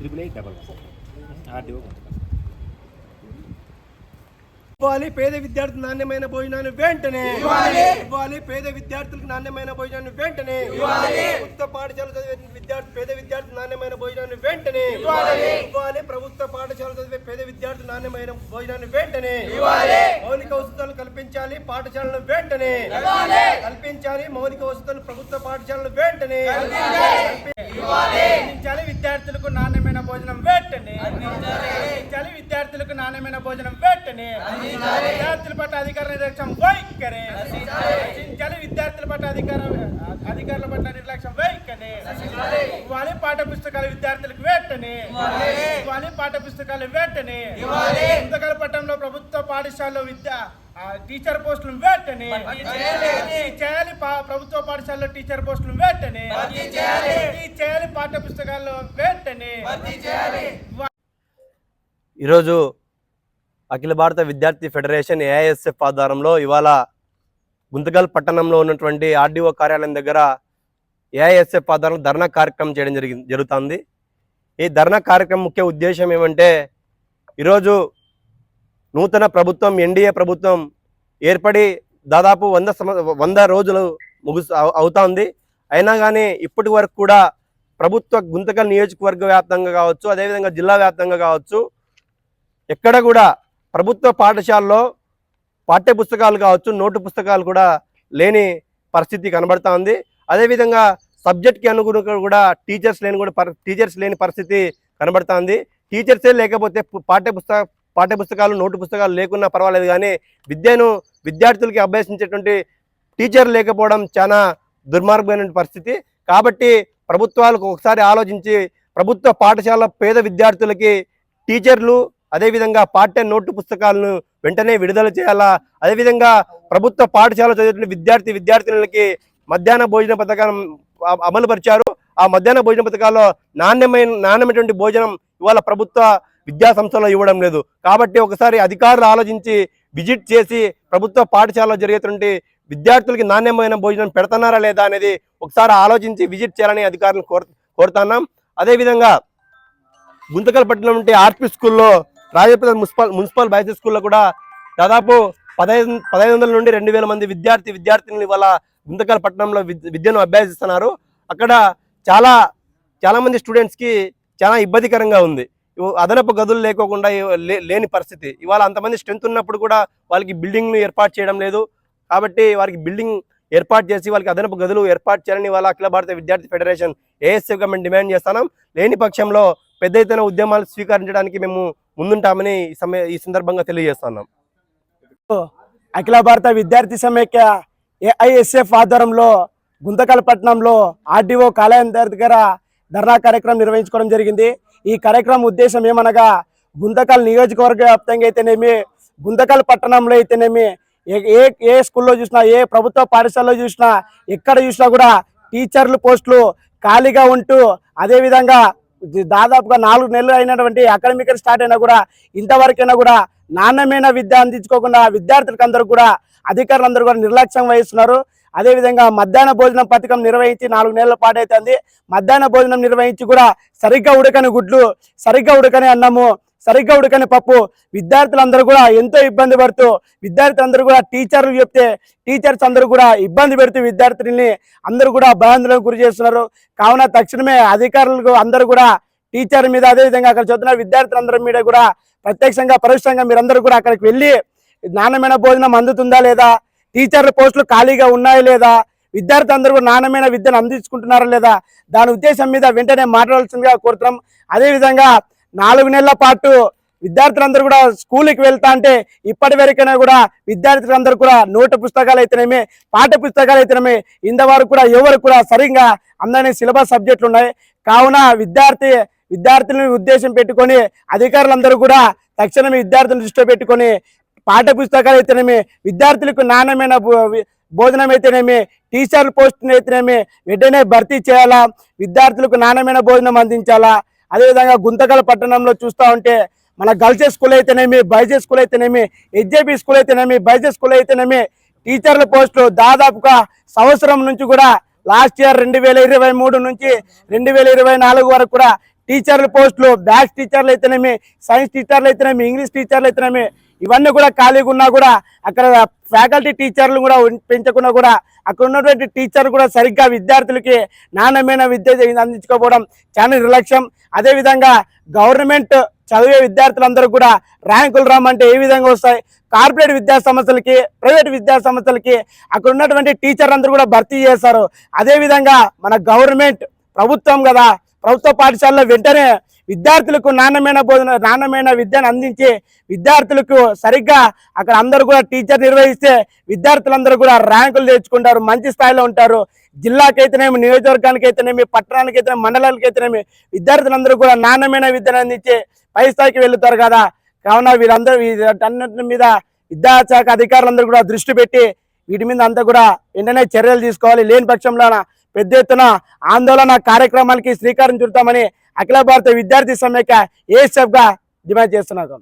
Triple eight double one RDO ఇవ్వాలి పేద విద్యార్థులకు నాణ్యమైన భోజనాన్ని వెంటనే. ఇవ్వాలి. పేద విద్యార్థులకు నాణ్యమైన భోజనాన్ని వెంటనే. ప్రభుత్వ పాఠశాల చదివే విద్యార్థి పేద విద్యార్థులు నాణ్యమైన భోజనాన్ని వెంటనే. పాఠశాల చదివే పేద విద్యార్థులు నాణ్యమైన భోజనాన్ని వెంటనే మౌలిక వసతులు కల్పించాలి పాఠశాలను వెంటనే కల్పించాలి మౌలిక వసతులు ప్రభుత్వ పాఠశాలను వెంటనే అందించాలి విద్యార్థులకు నాణ్యమైన భోజనం వెంటనే. అందించాలి విద్యార్థులకు నాణ్యమైన భోజనం వెంటనే. విద్యార్థుల పట్ల అధికార నిర్లక్ష్యం వైఖరి. విద్యార్థుల పట్ల అధికార అధికారుల పట్ల నిర్లక్ష్యం పాఠ పుస్తకాలు విద్యార్థులకు వెంటనే. ఇవ్వాలి. పాఠ పుస్తకాలు వెంటనే. పుస్తకాల పట్టణంలో ప్రభుత్వ పాఠశాలలో విద్య టీచర్ పోస్టులు వెంటనే. చేయాలి. ప్రభుత్వ పాఠశాలలో టీచర్ పోస్టులు వెంటనే. భర్తీ చేయాలి. పాఠ్య పుస్తకాల్లో వెంటనే. ఈరోజు అఖిల భారత విద్యార్థి ఫెడరేషన్ ఏఐఎస్ఎఫ్ ఆధ్వర్యంలో ఇవాళ గుంతకల్ పట్టణంలో ఉన్నటువంటి ఆర్డీఓ కార్యాలయం దగ్గర ఏఐఎస్ఎఫ్ ఆధారంలో ధర్నా కార్యక్రమం చేయడం జరిగి జరుగుతుంది. ఈ ధర్నా కార్యక్రమం ముఖ్య ఉద్దేశం ఏమంటే ఈరోజు నూతన ప్రభుత్వం ఎన్డీఏ ప్రభుత్వం ఏర్పడి దాదాపు వంద సంవ వంద రోజులు ముగు అవుతోంది. అవుతా ఉంది అయినా కానీ ఇప్పటి వరకు కూడా ప్రభుత్వ గుంతకల్ నియోజకవర్గ వ్యాప్తంగా కావచ్చు అదేవిధంగా జిల్లా వ్యాప్తంగా కావచ్చు ఎక్కడ కూడా ప్రభుత్వ పాఠశాలలో పాఠ్య పుస్తకాలు కావచ్చు నోటు పుస్తకాలు కూడా లేని పరిస్థితి కనబడుతోంది. ఉంది అదేవిధంగా సబ్జెక్ట్కి అనుగుణంగా కూడా టీచర్స్ లేని కూడా టీచర్స్ లేని పరిస్థితి కనబడుతుంది. టీచర్సే లేకపోతే పాఠ్య పుస్తక పాఠ్య పుస్తకాలు నోటు పుస్తకాలు లేకున్నా పర్వాలేదు కానీ విద్యను విద్యార్థులకి అభ్యసించేటువంటి టీచర్ లేకపోవడం చాలా దుర్మార్గమైన పరిస్థితి. కాబట్టి ప్రభుత్వాలకు ఒకసారి ఆలోచించి ప్రభుత్వ పాఠశాల పేద విద్యార్థులకి టీచర్లు అదేవిధంగా పాఠ్య నోటు పుస్తకాలను వెంటనే విడుదల చేయాలా? అదేవిధంగా ప్రభుత్వ పాఠశాల చదివే విద్యార్థి విద్యార్థినులకి మధ్యాహ్న భోజన పథకం అమలుపరిచారు అమలు పరిచారు. ఆ మధ్యాహ్న భోజన పథకాల్లో నాణ్యమైన నాణ్యమైనటువంటి భోజనం ఇవాళ ప్రభుత్వ విద్యా సంస్థలో ఇవ్వడం లేదు. కాబట్టి ఒకసారి అధికారులు ఆలోచించి విజిట్ చేసి ప్రభుత్వ పాఠశాలలో జరిగేటువంటి విద్యార్థులకి నాణ్యమైన భోజనం పెడుతున్నారా లేదా అనేది ఒకసారి ఆలోచించి విజిట్ చేయాలని అధికారులను కోరు కోరుతున్నాం. అదేవిధంగా గుంతకల్ పట్టణం ఉంటే ఆర్పీ స్కూల్లో రాజపేట మున్సిపల్ మున్సిపల్ బాయ్స్ స్కూల్లో కూడా దాదాపు పదహైదు పదహైదు వందల నుండి రెండు వేల మంది విద్యార్థి విద్యార్థినులు ఇవాళ గుంతకల్ పట్టణంలో విద్యను అభ్యసిస్తున్నారు. అక్కడ చాలా చాలామంది స్టూడెంట్స్కి చాలా ఇబ్బందికరంగా ఉంది. అదనపు గదులు లేకోకుండా లే- లేని పరిస్థితి. ఇవాళ అంతమంది స్ట్రెంత్ ఉన్నప్పుడు కూడా వాళ్ళకి బిల్డింగ్ను ఏర్పాటు చేయడం లేదు. కాబట్టి వారికి బిల్డింగ్ ఏర్పాటు చేసి వాళ్ళకి అదనపు గదులు ఏర్పాటు చేయాలని వాళ్ళ అఖిల భారత విద్యార్థి ఫెడరేషన్ ఏఎస్ఎఫ్గా మేము డిమాండ్ చేస్తున్నాం. లేని పక్షంలో పెద్ద ఎత్తున ఉద్యమాలు స్వీకరించడానికి మేము ముందుంటామని ఈ సమయ ఈ సందర్భంగా తెలియజేస్తున్నాం. అఖిల భారత విద్యార్థి సమైక్య ఏఐఎస్ఎఫ్ ఆధ్వర్యంలో గుంతకల్ పట్టణంలో ఆర్డీఓ కాలయం దగ్గర ధర్నా కార్యక్రమం నిర్వహించుకోవడం జరిగింది. ఈ కార్యక్రమం ఉద్దేశం ఏమనగా గుంతకల్ నియోజకవర్గ వ్యాప్తంగా అయితేనేమి గుంతకల్ పట్టణంలో అయితేనేమి ఏ- ఏ స్కూల్లో చూసినా ఏ ప్రభుత్వ పాఠశాలలో చూసినా ఎక్కడ చూసినా కూడా టీచర్లు పోస్టులు ఖాళీగా ఉంటూ అదేవిధంగా దాదాపుగా నాలుగు నెలలు అయినటువంటి అకాడమిక్ స్టార్ట్ అయినా కూడా ఇంతవరకైనా కూడా నాణ్యమైన విద్య అందించుకోకుండా విద్యార్థులకు అందరూ కూడా అధికారులందరూ కూడా నిర్లక్ష్యం వహిస్తున్నారు. అదేవిధంగా మధ్యాహ్న భోజనం పథకం నిర్వహించి నాలుగు నెలల పాటైతుంది. మధ్యాహ్న భోజనం నిర్వహించి కూడా సరిగ్గా ఉడకని గుడ్లు సరిగ్గా ఉడకని అన్నము సరిగ్గా ఉడకని పప్పు విద్యార్థులందరూ కూడా ఎంతో ఇబ్బంది పడుతూ విద్యార్థులందరూ కూడా టీచర్లు చెప్తే టీచర్స్ అందరూ కూడా ఇబ్బంది పెడుతూ విద్యార్థుల్ని అందరూ కూడా భయాందోళనకు గురి చేస్తున్నారు. కావున తక్షణమే అధికారులకు అందరూ కూడా టీచర్ మీద అదేవిధంగా అక్కడ చదువుతున్న విద్యార్థులందరి మీద కూడా ప్రత్యక్షంగా పరోక్షంగా మీరందరూ కూడా అక్కడికి వెళ్ళి నాణ్యమైన భోజనం అందుతుందా లేదా? టీచర్ల పోస్టులు ఖాళీగా ఉన్నాయా లేదా? విద్యార్థి అందరూ కూడా నాణ్యమైన విద్యను అందించుకుంటున్నారా లేదా? దాని ఉద్దేశం మీద వెంటనే మాట్లాడాల్సిందిగా కోరుతున్నాం. అదేవిధంగా నాలుగు నెలల పాటు విద్యార్థులందరూ కూడా స్కూల్కి వెళ్తా అంటే ఇప్పటి వరకైనా కూడా విద్యార్థులందరూ కూడా నోటు పుస్తకాలు అయితేనేమి పాఠ్య పుస్తకాలు అయితేనేమి ఇంతవరకు కూడా ఎవరు కూడా సరిగ్గా అందరినీ సిలబస్ సబ్జెక్టులు ఉన్నాయి. కావున విద్యార్థి విద్యార్థులను ఉద్దేశం పెట్టుకొని అధికారులందరూ కూడా తక్షణమే విద్యార్థులను దృష్టిలో పెట్టుకొని పాఠ్య పుస్తకాలు అయితేనేమి విద్యార్థులకు నాణ్యమైన భో- భోజనం అయితేనేమి టీచర్ల పోస్ట్ అయితేనేమి వెంటనే భర్తీ చేయాలా విద్యార్థులకు నాణ్యమైన భోజనం అందించాలా? అదేవిధంగా గుంతకల్ పట్టణంలో చూస్తూ ఉంటే మన గర్ల్స్ స్కూల్ అయితేనేమి బాయ్స్ స్కూల్ అయితేనేమి హెచ్జేపీ స్కూల్ అయితేనేమి బాయ్స్ స్కూల్ అయితేనేమి టీచర్ల పోస్టులు దాదాపుగా సంవత్సరం నుంచి కూడా లాస్ట్ ఇయర్ రెండు వేల ఇరవై మూడు నుంచి రెండు వేల ఇరవై నాలుగు వరకు కూడా టీచర్ల పోస్టులు బ్యాచ్ టీచర్లు అయితేనేమి సైన్స్ టీచర్లు అయితేనేమి ఇంగ్లీష్ టీచర్లు అయితేనేమి ఇవన్నీ కూడా ఖాళీగా ఉన్నా కూడా అక్కడ ఫ్యాకల్టీ టీచర్లు కూడా పెంచకుండా కూడా అక్కడ ఉన్నటువంటి టీచర్ కూడా సరిగ్గా విద్యార్థులకి నాణ్యమైన విద్య అందించుకోకపోవడం చాలా నిర్లక్ష్యం. అదేవిధంగా గవర్నమెంట్ చదివే విద్యార్థులందరూ కూడా ర్యాంకులు రామంటే ఏ విధంగా వస్తాయి? కార్పొరేట్ విద్యా సంస్థలకి ప్రైవేట్ విద్యా సంస్థలకి అక్కడ ఉన్నటువంటి టీచర్లు అందరూ కూడా భర్తీ చేస్తారు. అదేవిధంగా మన గవర్నమెంట్ ప్రభుత్వం కదా ప్రభుత్వ పాఠశాలలో వెంటనే విద్యార్థులకు నాణ్యమైన బోధన నాణ్యమైన విద్యను అందించి విద్యార్థులకు సరిగ్గా అక్కడ అందరూ కూడా టీచర్ నిర్వహిస్తే విద్యార్థులందరూ కూడా ర్యాంకులు తెచ్చుకుంటారు మంచి స్థాయిలో ఉంటారు. జిల్లాకైతేనేమి నియోజకవర్గానికి అయితేనేమి పట్టణానికి మండలానికి అయితేనేమి విద్యార్థులందరూ కూడా నాణ్యమైన విద్యను అందించి పై స్థాయికి వెళ్తారు కదా. కావున వీళ్ళందరూ వీటన్నిటి మీద విద్యాశాఖ అధికారులందరూ కూడా దృష్టి పెట్టి వీటి మీద అంతా కూడా వెంటనే చర్యలు తీసుకోవాలి. లేని పక్షంలోన పెద్ద ఎత్తున ఆందోళన కార్యక్రమాలకి శ్రీకారం చుడతామని అఖిల భారత విద్యార్థి సమైక్య ఏఎస్ఎఫ్గా డిమాండ్ చేస్తున్నాం.